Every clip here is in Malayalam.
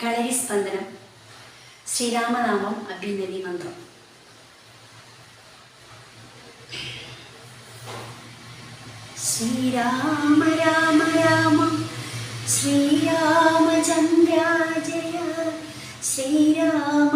കളരി സ്പന്ദനം ശ്രീരാമനാമം അഭ്യുന്നതി മന്ത്രം. ശ്രീരാമ രാമ രാമ ശ്രീരാമചന്ദ്രാജയ ശ്രീരാമ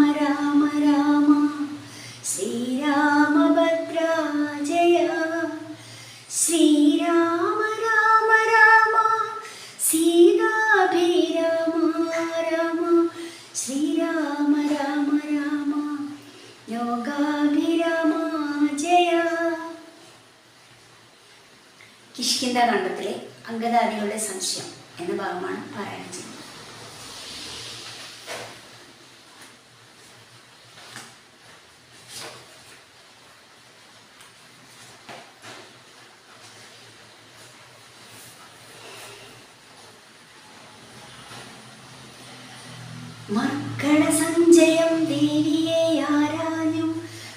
കിഷ്കിന്ത കണ്ടത്തിലെ അംഗദാദികളുടെ സംശയം എന്ന ഭാഗമാണ് പാരായണം ചെയ്യുന്നത് മക്കള സഞ്ജയം ദേവിയെ ആരാഞ്ഞു?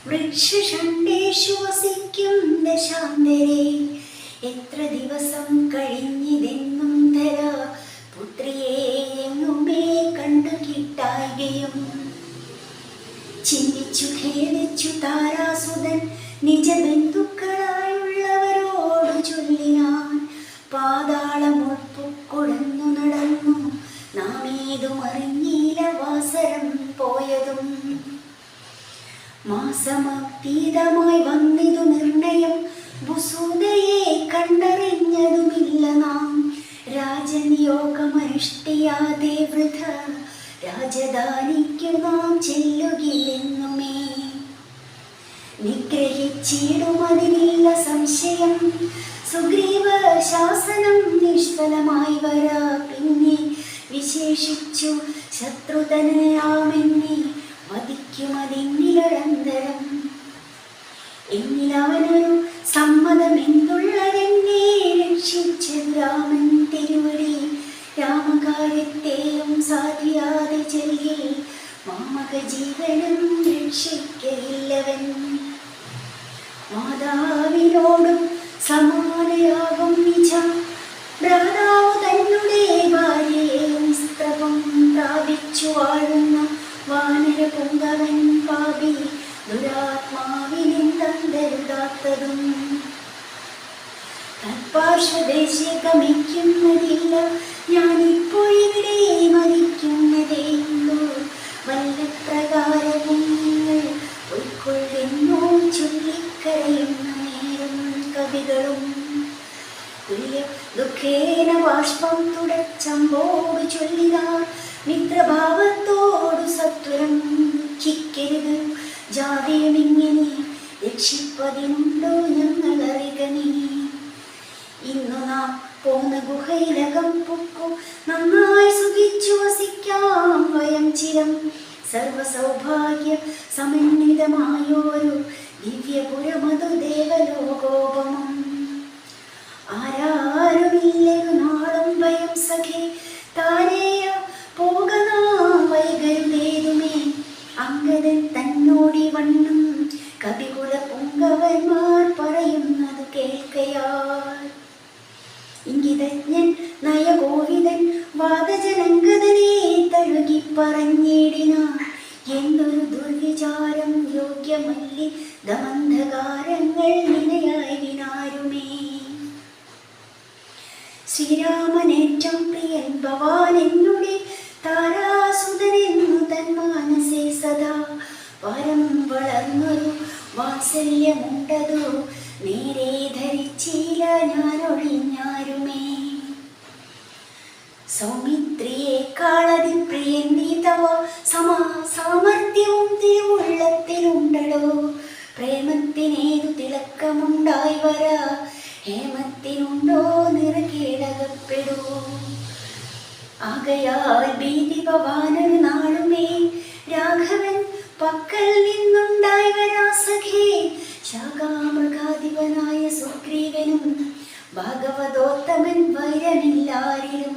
വൃക്ഷഷണ്ടേഷു വസിക്കും ദശാന്തരെ. എത്ര ദിവസം കഴിഞ്ഞിതെന്നും തര. പുത്രിയെ എങ്ങുമേ കണ്ടു കിട്ടായികയും ചിന്തിച്ചു ഖേദിച്ചു താരാസുതൻ നിജ ബന്ധുക്കളായുള്ളവരോടു ചൊല്ലിനാൻ പാതാളമൊട്ടുകൊടന്നു നടന്നു. നാം ഏതും അറിഞ്ഞീല വാസരം പോയതും. മാസമതീതമായി വന്നിതു നിർണയം. വസുതയെ കണ്ടറിഞ്ഞതുമില്ല നാം. രാജനിയോഗമനുഷ്ഠിയാതെ വൃഥ. രാജധാനിക്കു നാം ചെല്ലുകില്ലെന്നുമേ. നിഗ്രഹിച്ചിടുമതിനില്ല സംശയം. സുഗ്രീവ ശാസനം നിഷ്ഫലമായി വരാ. പിന്നെ വിശേഷിച്ചു ശത്രുതനയാമെന്നെ വധിക്കുമതിന്നിലരന്തരം. എന്നിലവനൊരു സമ്മതമെന്തുള്ളതെന്നെ രക്ഷിച്ച മാമക വാഴുന്ന വാനര പുങ്കവൻ പാപി. ദുരാത്മാവിനെന്തരുതാത്തതും തത്പാർശ്വദേശേ ഗമിക്കുന്നതില്ല. ഞാനിപ്പോഴിവിടെ മരിക്കുന്നതേയുള്ളൂ വല്ല പ്രകാരവും നിങ്ങൾ ഉൾക്കൊള്ളുന്നു ചൊല്ലിക്കരയുന്ന നേരം കവികളും. തുല്യ ദുഃഖേന ബാഷ്പം തുടച്ചമ്പോട് ചൊല്ലിനാർ മിത്രഭാവത്തോടു സത്വരം ദുഃഖിക്കരുത് ജാതിയുമിങ്ങനെ രക്ഷിപ്പതിനുണ്ടോ ഞങ്ങൾ അറികനീ ഇന്നു നാം പോന്ന ഗുഹയിലകം പൊക്കു. നന്നായി സുഖിച്ചു വസിക്കാം വയം ചിരം. സർവസൗഭാഗ്യ സമന്വിതമായോരു ദിവ്യപുരമതു ദേവലോകോപമം. ആരാരുമില്ലൊരു നാളും ഭയം സഖേ. താരേയ പോകനാം വൈകരുതേതുമേ. അങ്കദൻ തന്നോടി വണ്ണം ഇംഗിതജ്ഞൻ നയകോവിതൻ വാദജനങ്കതനെ തഴുകി പറഞ്ഞിടിന എന്തൊരു ദുർവിചാരം യോഗ്യമല്ലി ദമന്ധകാരങ്ങൾ നിനയായി വിനാരുമേ. ശ്രീരാമനേറ്റം പ്രിയൻ ആകയാൽ രാഘവൻ പക്കൽ നിന്നുണ്ടായി വരാസഖേ സുഗ്രീവനും ഭാഗവതോത്തമൻ വൈരമില്ലാരിലും.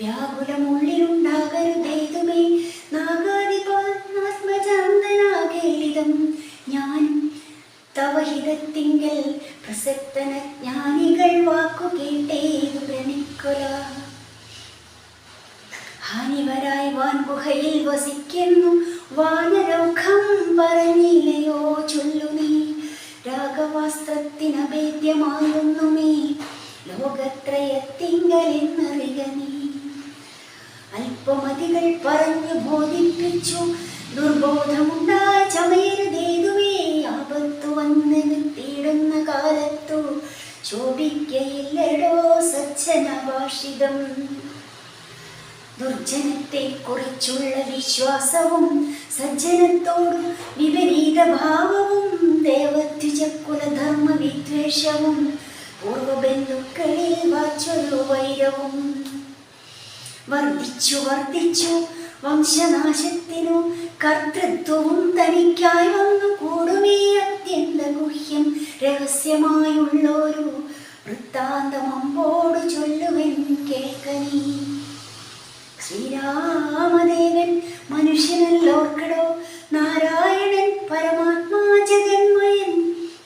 വ്യാകുലമുള്ളിലുണ്ടാകരുതേതുമേ ഹാനിവരായി വാൻ ഗുഹയിൽ വസിക്കുന്നു. വാനരൗഖം പറഞ്ഞില്ലയോ ചൊല്ലു നീ രാഗവാസ്ത്രത്തിനഭേദ്യമായൊന്നുമേ ലോകത്രയത്തിങ്കലെന്നറിക നീ. അല്പമതികൾ പറഞ്ഞു ബോധിപ്പിച്ചു. ദുർബോധമുണ്ടായ ചമയരുതേതുവേ ആപത്തു വന്ന് നിർത്തിയിടുന്ന കാലത്തു ശോഭിക്കയില്ലടോ സജ്ജന ഭാഷിതം ദുർജനത്തെ കുറിച്ചുള്ള വിശ്വാസവും സജ്ജനത്തോടും വിപരീത ഭാവവും ദേവത്വജ കുലധർമ്മ വിദ്വേഷവും പൂർവബന്ധുക്കളിൽ വാച്ചൊരു വൈരവും. വർദ്ധിച്ചു വർദ്ധിച്ചു വംശനാശത്തിനു കർത്തൃത്വവും തനിക്കായി വന്നു കൂടുമേ അത്യന്ത ഗുഹ്യം. രഹസ്യമായുള്ളൊരു വൃത്താന്തം അമ്പോട് ചൊല്ലുവൻ കേൾക്കനീ ശ്രീരാമദേവൻ മനുഷ്യനല്ലോർക്കടോ? നാരായണൻ പരമാത്മാ ജഗന്മയൻ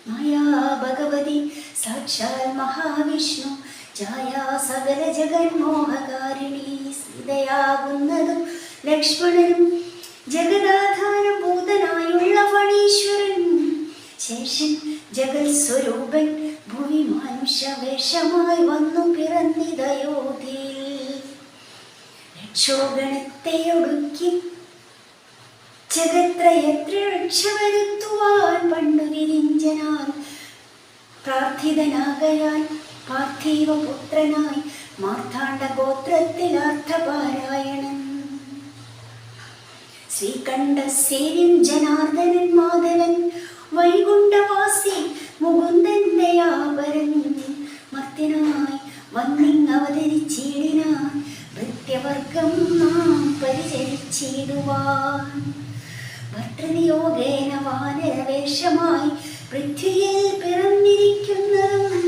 മായാ ഭഗവതി സാക്ഷാൽ മഹാവിഷ്ണു. ഛായാ സകല ജഗന്മോഹകാരിണി സീതയാകുന്നതും ലക്ഷ്മണനും ജഗദാധാരഭൂതനായുള്ള ഫണീശ്വരൻ ശേഷൻ ജഗൽ സ്വരൂപൻ ഭൂമി മനുഷ്യവേഷമായി വന്നു പിറന്നിതയോധിയിൽ രക്ഷോഗണത്തെ ഒടുക്കി രക്ഷ വരുത്തുവാൻ പണ്ടു വിരിഞ്ചനാൽ പ്രാർത്ഥിതനാകയാൽ പാർത്ഥീവ പുത്രനായി മാർത്താണ്ഡ ഗോത്രത്തിൽ അർത്ഥപാരായണൻ ശ്രീകണ്ഠ സേവ്യൻ ജനാർദ്ദനൻ മാധവൻ വൈകുണ്ഠവാസി മുകുന്ദൻ ദയാപരൻ മർത്തിനായി വന്നിങ് അവതരിച്ചിടിനാൻ ഭൃത്യവർഗം നാം പരിചരിച്ചിടുവാൻ. ഭർത്തൃനിയോഗേന വാനരവേഷമായി പൃഥ്വിയിൽ പിറന്നിരിക്കുന്നതും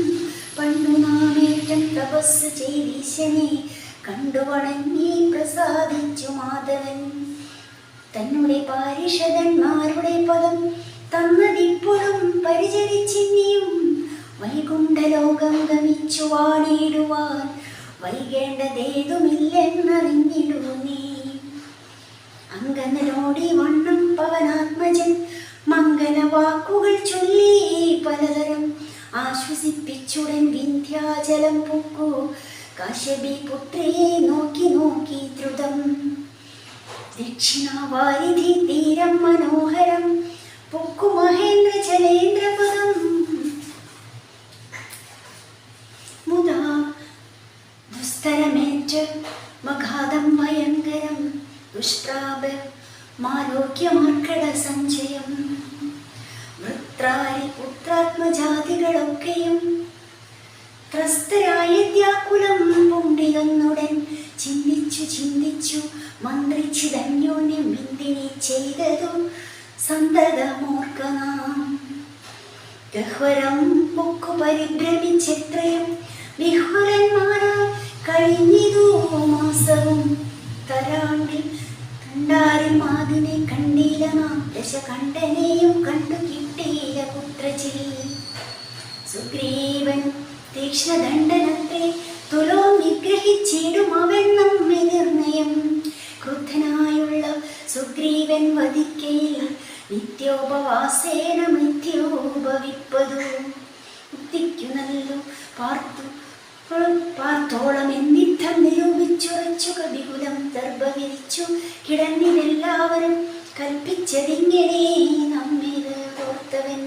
പണ്ടു നാമേറ്റം തപസ് ചെയ്തീശനെ കണ്ടു വണങ്ങി പ്രസാദിച്ചു മാധവൻ. തന്നുടെ പാരിഷതന്മാരുടെ പദം തന്നതിപ്പോഴും പരിചരിച്ചിന്നിയും വൈകുണ്ഠലോകം ഗമിച്ചു വാണിടുവാൻ വൈകേണ്ടതേതുമില്ലെന്നറിഞ്ഞിടൂ നീ. അങ്കനോടി വണ്ണം പവനാത്മജൻ മംഗല വാക്കുകൾ ചൊല്ലി പലതരം ആശ്വസിപ്പിച്ചുടൻ വിന്ധ്യാചലം പൊക്കു. കാശ്യപി പുത്രിയെ നോക്കി നോക്കി ദ്രുതം. ദക്ഷിണാവാരിധി തീരം മനോഹരം പൊക്കു മഹേന്ദ്ര ജലേന്ദ്രപദം ദുസ്തരമേറ്റ് മഘാതം ഭയങ്കരം ദുഷ്പ്രാപ മാലോക്യമാർക്കട സഞ്ചയം വൃത്രാരി പുത്രാത്മജാതികളൊക്കെയും ത്രസ്തരായ ത്യാകുലം പുണ്ടികന്നുടൻ ചിന്തിച്ചു ചിന്തിച്ചു മന്ത്രിച്ചു ധന്യോന്യം ചെയ്തതും സന്തതമോർക്കനാം. ഗഹ്വരം പൊക്കു പരിഭ്രമിച്ചെത്രയും വിഹുലന്മാരായി കഴിഞ്ഞിതു മാസവും. തരാണ്ടിൽ കണ്ടാരി മാതിനെ കണ്ടില്ല നാം ദശകണ്ഠനെയും കണ്ടു കിട്ടിയില്ല പുത്രചിൽ സുഗ്രീവൻ തീക്ഷ്ണദണ്ഡനത്തെ തുലോ നിഗ്രഹിച്ചിടും അവൻ നമ്മെ നിർണയം. ക്രുദ്ധനായുള്ള സുഗ്രീവൻ വധിക്കയില്ല നിത്യോപവാസേന മിഥ്യോപവിപ്പതു. ബുദ്ധിക്കു പാർത്തു പാർത്തോളം എന്നിത്തം നിരൂപിച്ചുറച്ചു കവികുലം ദർഭവിരിച്ചു. കിടന്നിലെല്ലാവരും കൽപ്പിച്ചതിങ്ങനെ നമ്മിത് കാത്തവൻ